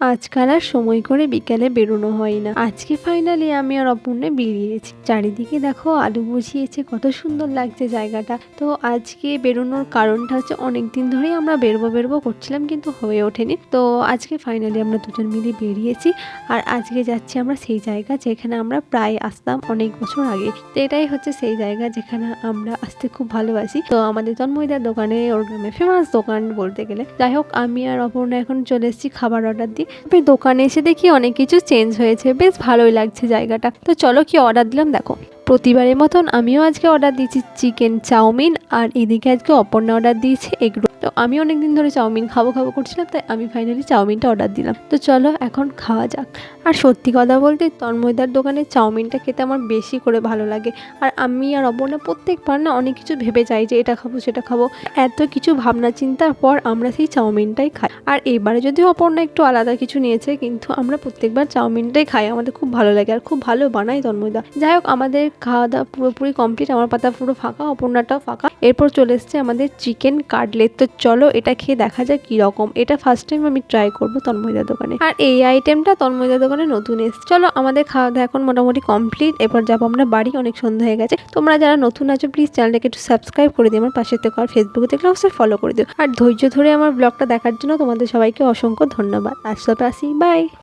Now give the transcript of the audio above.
আজকাল আর সময় করে বিকেলে বেরোনো হয় না। আজকে ফাইনালি আমি আর অপর্ণা বেরিয়েছি। চারিদিকে দেখো আলু বসিয়েছে, কত সুন্দর লাগছে জায়গাটা। তো আজকে বেরোনোর কারণটা হচ্ছে অনেক দিন ধরেই আমরা বেরবো বেরবো করছিলাম কিন্তু হয়ে ওঠেনি। তো আজকে ফাইনালি আমরা দুজন মিলে বেরিয়েছি আর আজকে যাচ্ছি আমরা সেই জায়গা যেখানে আমরা প্রায় আসতাম অনেক বছর আগে। তো এটাই হচ্ছে সেই জায়গা যেখানে আমরা আসতে খুব ভালোবাসি। তো আমাদের তন্ময়দার দোকানে ওর গ্রামে ফেমাস দোকান বলতে গেলে। যাই হোক, আমি আর অপর্ণা এখন চলে এসেছি খাবার অর্ডার দিয়ে। তবে দোকানে এসে দেখি অনেক কিছু চেঞ্জ হয়েছে। বেশ ভালোই লাগছে জায়গাটা। তো চলো কি অর্ডার দিলাম? দেখো। প্রতিবারের মতন আমিও আজকে অর্ডার দিয়েছি চিকেন চাউমিন, আর এদিকে আজকে অপর্ণা অর্ডার দিয়েছে এগরোল তো আমি অনেক দিন ধরে চাউমিন খাব খাব করছিলাম, তাই আমি ফাইনালি চাউমিনটা অর্ডার দিলাম। তো চলো এখন খাওয়া যাক। আর সত্যি কথা বলতে তন্ময়দার দোকানে চাউমিনটা খেতে আমার বেশি করে ভালো লাগে। আর আমি আর অপর্ণা প্রত্যেকবার না অনেক কিছু ভেবে যাই যে এটা খাব, সেটা খাব। এত কিছু ভাবনা চিন্তার পর আমরা সেই চাউমিনটাই খাই। আর এবারে যদিও অপর্ণা একটু আলাদা কিছু নিয়েছে, কিন্তু আমরা প্রত্যেকবার চাউমিনটাই খাই। আমাদের খুব ভালো লাগে আর খুব ভালো বানাই তন্ময়দা। যাই হোক, আমাদের খাওয়া দাওয়া পুরোপুরি কমপ্লিট আমার পাতা পুরো ফাঁকা, অপর্ণাটাও ফাঁকা। এরপর চলে এসছে আমাদের চিকেন কাটলেট। তো চলো এটা খেয়ে দেখা যাক কীরকম এটা ফার্স্ট টাইম আমি ট্রাই করব তন্ময়দার দোকানে। আর এই আইটেমটা তন্ময়দার দোকানে নতুন এসছে। চলো আমাদের খাওয়া দাওয়া এখন মোটামুটি কমপ্লিট এরপর যাব আমরা বাড়ি, অনেক সন্ধ্যা হয়ে গেছে। তোমরা যারা নতুন আছো প্লিজ চ্যানেলটাকে একটু সাবস্ক্রাইব করে দিও। আমার পাশে থেকে আর ফেসবুকে দেখলে অবশ্যই ফলো করে দিও। আর ধৈর্য ধরে আমার ব্লগটা দেখার জন্য তোমাদের সবাইকে অসংখ্য ধন্যবাদ। আজ তবে আসি। বাই